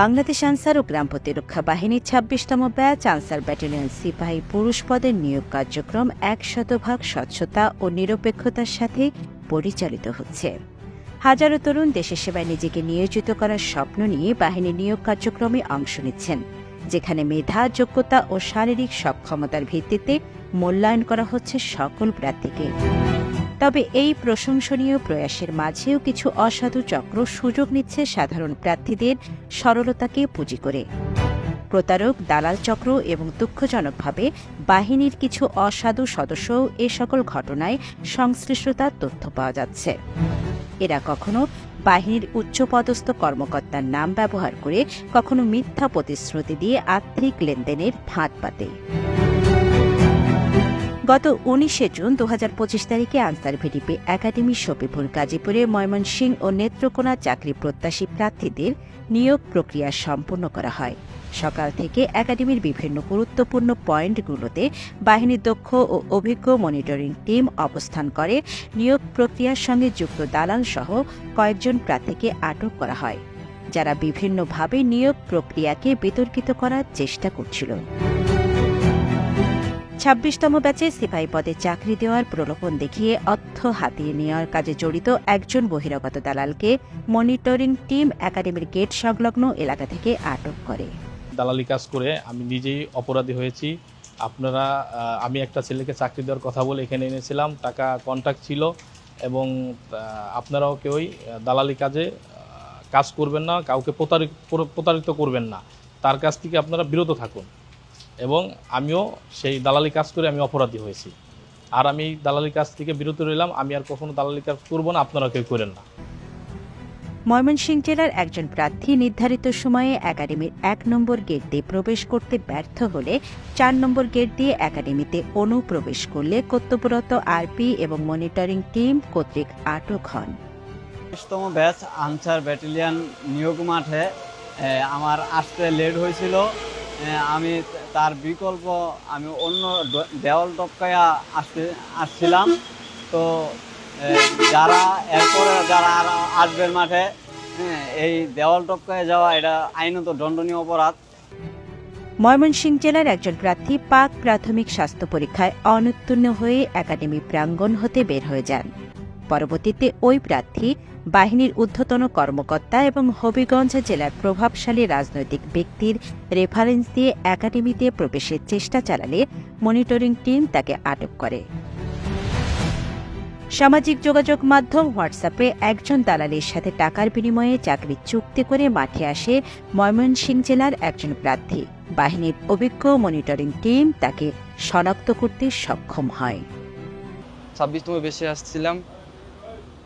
বাংলাদেশ আনসার ও গ্রাম প্রতিরক্ষা বাহিনীর ছাব্বিশতম batch answer battalion সিপাহী পুরুষ পদের নিয়োগ কার্যক্রম এক শতভাগ স্বচ্ছতা ও নিরপেক্ষতার সাথে পরিচালিত হচ্ছে। হাজারো তরুণ দেশের সেবায় নিজেকে নিয়োজিত করার স্বপ্ন নিয়ে বাহিনীর নিয়োগ কার্যক্রমে অংশ নিচ্ছেন, যেখানে মেধা, যোগ্যতা ও শারীরিক সক্ষমতার ভিত্তিতে মূল্যায়ন করা হচ্ছে সকল প্রার্থীকে। তবে এই প্রশংসনীয় প্রয়াসের মাঝেও কিছু অসাধু চক্র সুযোগ নিচ্ছে সাধারণ প্রার্থীদের সরলতাকে পুঁজি করে। প্রতারক, দালাল চক্র এবং দুঃখজনকভাবে বাহিনীর কিছু অসাধু সদস্যও এ সকল ঘটনায় সংশ্লিষ্টতার তথ্য পাওয়া যাচ্ছে। এরা কখনো বাহিনীর উচ্চপদস্থ কর্মকর্তার নাম ব্যবহার করে কখনো মিথ্যা প্রতিশ্রুতি দিয়ে আর্থিক লেনদেনের ফাঁদ পাতে। গত উনিশে জুন দু হাজার পঁচিশ তারিখে আনসার ভিডিপি একাডেমি শফিপুর গাজীপুরে ময়মনসিংহ ও নেত্রকোনা চাকরি প্রত্যাশী প্রার্থীদের নিয়োগ প্রক্রিয়া সম্পন্ন করা হয়। সকাল থেকে একাডেমির বিভিন্ন গুরুত্বপূর্ণ পয়েন্টগুলোতে বাহিনীর দক্ষ ও অভিজ্ঞ মনিটরিং টিম অবস্থান করে। নিয়োগ প্রক্রিয়ার সঙ্গে যুক্ত দালাল সহ কয়েকজন প্রার্থীকে আটক করা হয়, যারা বিভিন্নভাবে নিয়োগ প্রক্রিয়াকে বিতর্কিত করার চেষ্টা করছিল। ছাব্বিশতম ব্যাচে সিপাহী পদে চাকরি দেওয়ার প্রলোভন দেখিয়ে অর্থ হাতিয়ে নেওয়ার কাজে জড়িত একজন বহিরাগত দালালকে মনিটরিং টিম একাডেমির গেট সংলগ্ন এলাকা থেকে আটক করে। দালালি কাজ করে আমি নিজেই অপরাধী হয়েছি। আপনারা আমি একটা ছেলেকে চাকরি দেওয়ার কথা বলে এখানে এনেছিলাম, টাকা কন্ট্যাক্ট ছিল এবং আপনারাও কেউই দালালি কাজে কাজ করবেন না, কাউকে প্রতারিত প্রতারিত করবেন না। তার কাছ থেকে আপনারা বিরত থাকুন। এবং আমিও সেই দালালি কাজ করে আমি অপরাধী হয়েছি। আর আমি দালালি কাজ থেকে বিরত রইলাম আমি আর কখনো দালালি কাজ করব না আপনারা কেউ করেন না। ময়মনসিংহ জেলার একজন প্রার্থী নির্ধারিত সময়ে একাডেমির এক নম্বর গেট দিয়ে প্রবেশ করতে ব্যর্থ হলে চার নম্বর গেট দিয়ে একাডেমিতে অনুপ্রবেশ করলে কর্তব্যরত আরপি এবং মনিটরিং টিম কর্তৃক আটক হন। তম ব্যাচ আনসার ব্যাটালিয়ান নিয়োগ মাঠে আমার আসতে লেট হয়েছিল। আমি তার বিকল্প আমি অন্য দেওয়াল টপকায়া আসতে আসছিলাম। তো যারা এরপরে যারা আর আসবেন মাঠে হ্যাঁ, এই দেওয়াল টপকায় যাওয়া এটা আইনত দণ্ডনীয় অপরাধ। ময়মনসিংহ জেলার একজন প্রার্থী পাক প্রাথমিক স্বাস্থ্য পরীক্ষায় অনুত্তীর্ণ হয়ে একাডেমি প্রাঙ্গণ হতে বের হয়ে যান। পরবর্তীতে ওই প্রার্থী বাহিনীর ঊর্ধ্বতন কর্মকর্তা এবং হবিগঞ্জ জেলার প্রভাবশালী রাজনৈতিক ব্যক্তির রেফারেন্স দিয়ে একাডেমিতে প্রবেশের চেষ্টা চালালে মনিটরিং টিম তাকে আটক করে। সামাজিক যোগাযোগ মাধ্যম হোয়াটসঅ্যাপে একজন দালালের সাথে টাকার বিনিময়ে চাকরির চুক্তি করে মাঠে আসে ময়মনসিংহ জেলার একজন প্রার্থী। বাহিনীর অভিজ্ঞ মনিটরিং টিম তাকে শনাক্ত করতে সক্ষম হয়। ছাব্বিশতম বেশি আসছিলাম।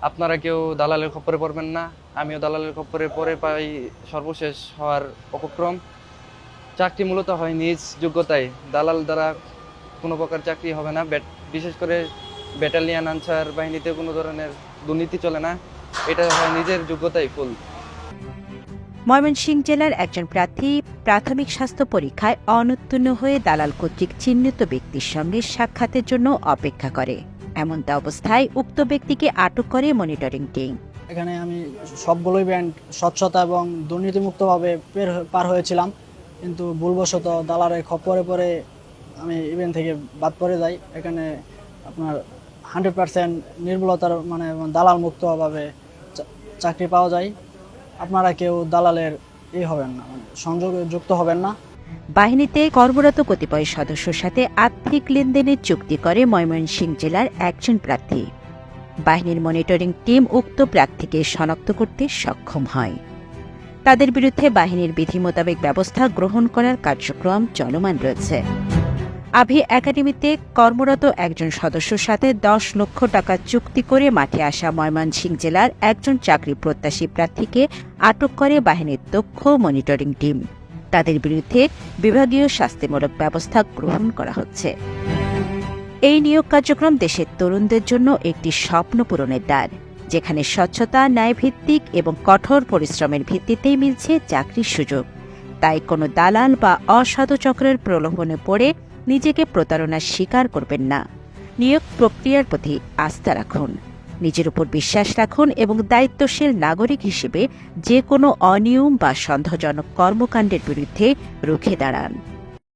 আপনারা কেউ দালালের খপ্পরে পড়বেন না, আমিও দালালের খপ্পরে পরে পাই সর্বশেষ হওয়ার উপক্রম। চাকরি মূলত হয় নিজ যোগ্যতায়। দালাল দ্বারা কোনো প্রকার চাকরি হবে না। বিশেষ করে ব্যাটালিয়ান আনসার বাহিনীতে কোনো ধরনের দুর্নীতি চলে না। এটা হয় নিজের যোগ্যতাই ফুল। ময়মনসিংহ জেলার একজন প্রার্থী প্রাথমিক স্বাস্থ্য পরীক্ষায় অনুত্তীর্ণ হয়ে দালাল কর্তৃক চিহ্নিত ব্যক্তির সঙ্গে সাক্ষাতের জন্য অপেক্ষা করে। এমনটা অবস্থায় উক্ত ব্যক্তিকে আটক করে মনিটরিং টিম এখানে আমি সবগুলোই ব্যান্ড স্বচ্ছতা এবং দুর্নীতিমুক্তভাবে পের পার হয়েছিলাম, কিন্তু ভুলবশত দালারের খপ্পরে পরে আমি ইভেন্ট থেকে বাদ পড়ে যাই। এখানে আপনার হান্ড্রেড পার্সেন্ট নির্ভুলতার মানে দালাল মুক্তভাবে চাকরি পাওয়া যায়। আপনারা কেউ দালালের ই হবেন না মানে সংযোগে যুক্ত হবেন না। বাহিনীতে কর্মরত কতিপয় সদস্যর সাথে আর্থিক লেনদেনের চুক্তি করে ময়মনসিংহ জেলার একজন প্রার্থী। বাহিনীর মনিটরিং টিম উক্ত প্রার্থীকে শনাক্ত করতে সক্ষম হয়। তাদের বিরুদ্ধে বাহিনীর বিধি মোতাবেক ব্যবস্থা গ্রহণ করার কার্যক্রম চলমান রয়েছে। আভি একাডেমিতে কর্মরত একজন সদস্যর সাথে দশ লক্ষ টাকা চুক্তি করে মাঠে আসা ময়মনসিংহ জেলার একজন চাকরি প্রত্যাশী প্রার্থীকে আটক করে বাহিনীর দক্ষ মনিটরিং টিম। তাদের বিরুদ্ধে বিভাগীয় শাস্তিমূলক ব্যবস্থা গ্রহণ করা হচ্ছে। এই নিয়োগ কার্যক্রম দেশের তরুণদের জন্য একটি স্বপ্ন পূরণের দ্বার, যেখানে স্বচ্ছতা, ন্যায়ভিত্তিক এবং কঠোর পরিশ্রমের ভিত্তিতেই মিলছে চাকরির সুযোগ। তাই কোনো দালাল বা অসাধু চক্রের প্রলোভনে পড়ে নিজেকে প্রতারণার শিকার করবেন না। নিয়োগ প্রক্রিয়ার প্রতি আস্থা রাখুন। নিজের উপর বিশ্বাস রাখুন এবং দায়িত্বশীল নাগরিক হিসেবে যে কোনো অনিয়ম বা সন্দেহজনক কর্মকাণ্ডের বিরুদ্ধে রুখে দাঁড়ান।